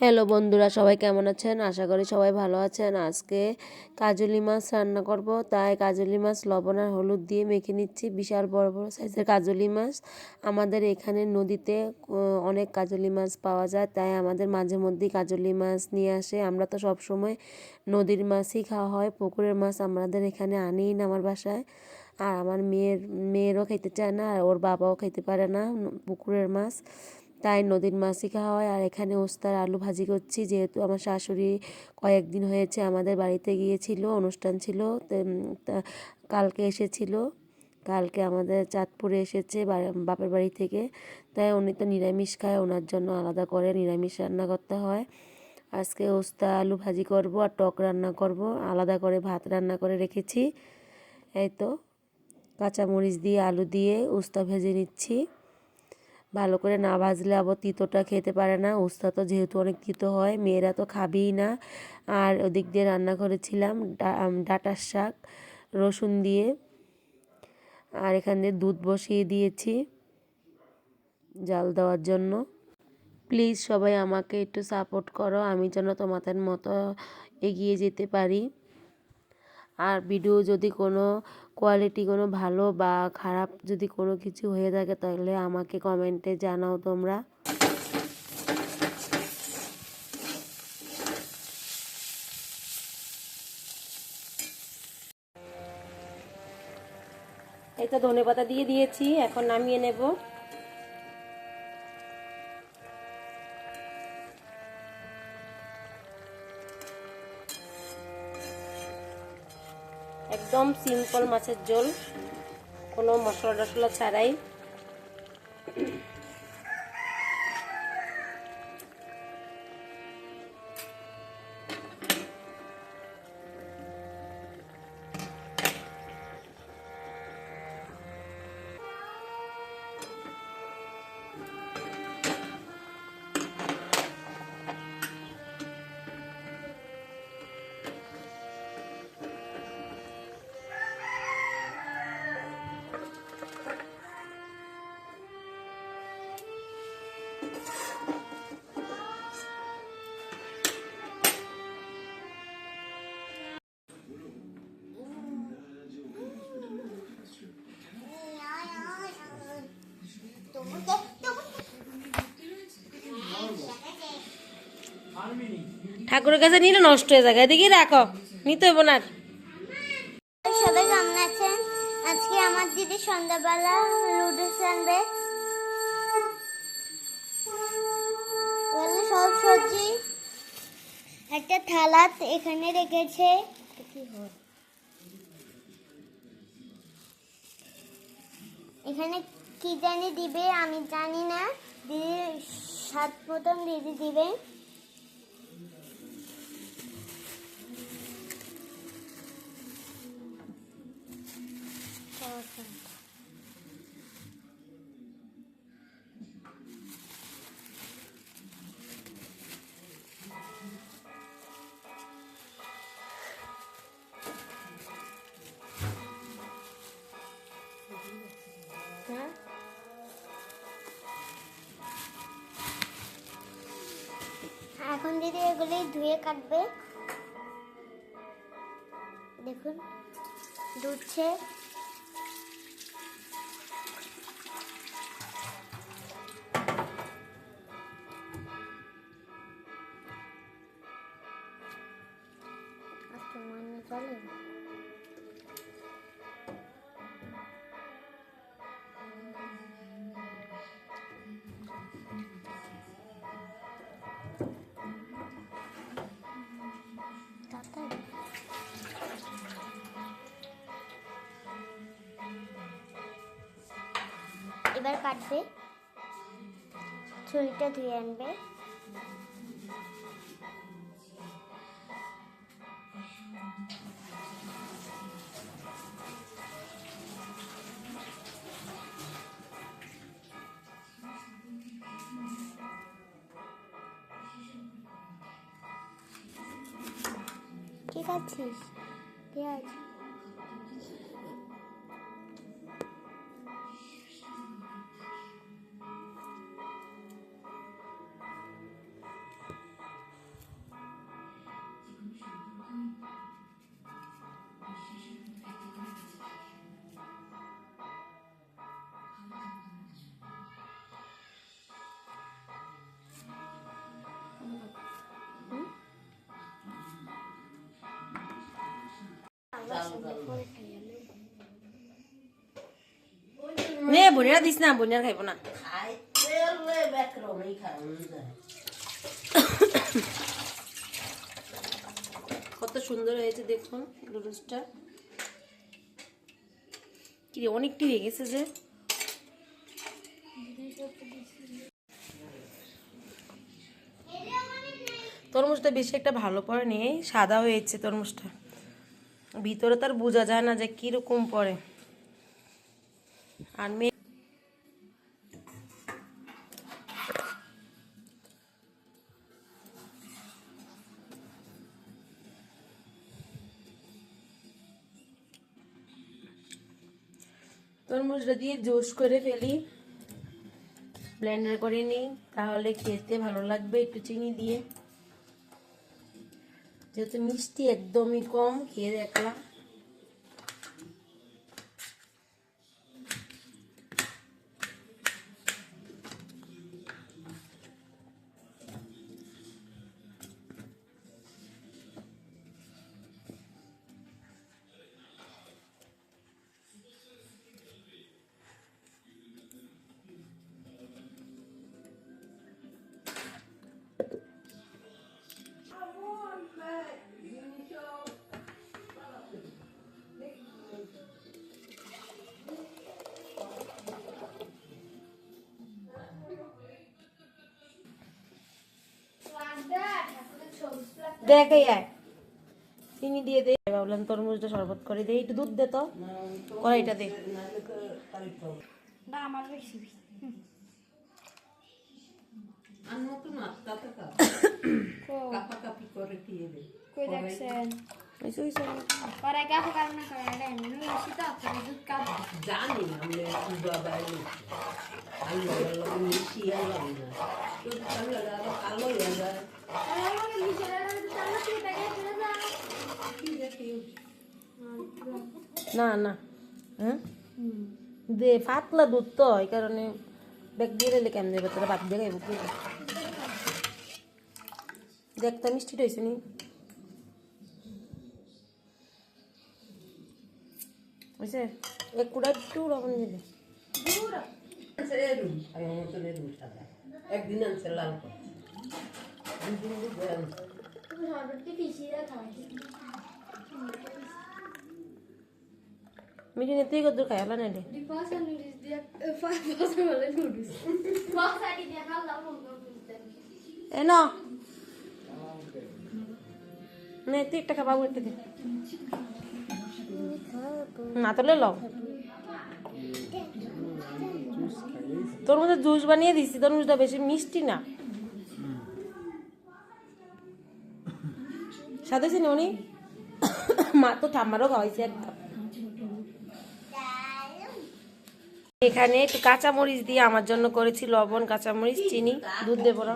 Hello বন্ধুরা, সবাই কেমন আছেন? আশা করি সবাই ভালো আছেন। আজকে কাজলি মাছ রান্না করব। তাই কাজলি মাছ, লবণ আর হলুদ দিয়ে মেখে নিচ্ছি। বিশাল বড় বড় সাইজের কাজলি মাছ। আমাদের এখানে নদীতে অনেক কাজলি মাছ পাওয়া যায়। তাই আমাদের মাঝে মধ্যেই কাজলি মাছ নিয়ে আসে। আমরা তো সব সময় নদীর মাছই খাওয়া হয়। পুকুরের মাছ আমাদের এখানে আনেই না আমার বাসায়। আর আমার মেয়ের, মেয়েরও খেতে চায় না। আর ওর বাবাও খেতে পারে না পুকুরের মাছ। তাই নদীর মাছই খাওয়া হয়। আর এখানে ওস্তার আলু ভাজি করছি। যেহেতু আমার শাশুড়ি কয়েকদিন হয়েছে আমাদের বাড়িতে গিয়েছিল, অনুষ্ঠান ছিল কালকে এসেছিল। কালকে আমাদের চাঁদপুরে এসেছে বাপের বাড়ি থেকে। তাই উনি তো নিরামিষ খায়, ওনার জন্য আলাদা করে নিরামিষ রান্না করতে হয়। আজকে ওস্তা আলু ভাজি করব আর টক রান্না করব। আলাদা করে ভাত রান্না করে রেখেছি। এই তো, কাঁচামরিচ দিয়ে, আলু দিয়ে, উস্তা ভেজে নিচ্ছি। ভালো করে না ভাজলে আবার তিতোটা খেতে পারে না। উস্তা তো যেহেতু অনেক তিতো হয়, মেয়েরা তো খাবেই না। আর ওদিক দিয়ে রান্না করেছিলাম ডাঁটার শাক, রসুন দিয়ে। আর এখান দিয়ে দুধ বসিয়ে দিয়েছি জাল দেওয়ার জন্য। প্লিজ সবাই আমাকে একটু সাপোর্ট করো, আমি যেন তোমাদের মতো এগিয়ে যেতে পারি। আর ভিডিও যদি কোনো কোয়ালিটি কোনো ভালো বা খারাপ যদি কোনো কিছু হয়ে থাকে, তাহলে আমাকে কমেন্টে জানাও তোমরা। এটা ধনে পাতা দিয়ে দিয়েছি, এখন নামিয়ে নেব। একদম সিম্পল মাছের ঝোল। কোনো মশলা টশলা ছাড়াই। ঠাকুরের কাছে নিলে নষ্ট হয়ে যাবে এদিকে রাখো। নিতে হইব না। সবাই কেমন আছেন? আজকে আমার দিদি সন্ধ্যাবেলা লুডুস আনবে সব সবজি। একটা থালা এখানে রেখেছে। এখানে কি জানি দিবে, আমি জানি না। দিদি সাত প্রথম দিদি দিবে। দিদি এগুলি ধুয়ে কাটবে। দেখুন দুধছে। এবার কাটবে ছুরিটা ধুয়ে আনবে। ঠিক আছিস পেঁয়াজ নে বোনেরা দিস না বোনেরা খাইব না। কত সুন্দর হয়েছে দেখুন নুডলসটা। কি অনেকটি হয়ে গেছে যে। তরমুজটা বেশি একটা ভালো পড়ে নেই সাদা হয়েছে তরমুজটা। ভিতরে তার বোঝা যায় না যে কীরকম পড়ে আর মেয়ে তরমুজটা দিয়ে জুস করে ফেলি। ব্লেন্ডার করে নিই, তাহলে খেতে ভালো লাগবে একটু চিনি দিয়ে। যেহেতু মিষ্টি একদমই কম খেয়ে দেখলাম দেখ আয়। চিনি দিয়ে দে। ভাবলাম তরমুজটা শরবত করে দে। একটু দুধ দে তো। কড়াইটা দে। না আমার বেশি কই? দেখছেন হইছে, হইছে। পরে গাফা কারণে করে এটা এমনি বেশি তো আপনার দুধ কাপ জানি আমি বাবাই আলু আলু মিশি আলু না না। হ্যাঁ? দে, পাতলা দুধ তো, এই কারণে ব্যাগ দিয়ে দিলে কেমন দেবে? তোরা বাদ দিয়ে দেখতে মিষ্টি হয়েছে নি? হয়েছে এক কুড়া একটু লবণ দিলে একদিন আনছে লাল দুধ আনছে মিটি নেতেই কত খাই আলা নাই এ ন নে তুই একটা খাবা একটা দে না তোলে লও তোর মধ্যে জুস বানিয়ে দিছি তোর মধ্যে বেশি মিষ্টি না। সাথে ছিল উনি? মা তো ঠাম্মারও খাওয়াইছে এখানে একটু কাঁচামরিচ দিয়ে আমার জন্য করেছি লবণ, কাঁচামরিচ, চিনি, দুধ দেবো না।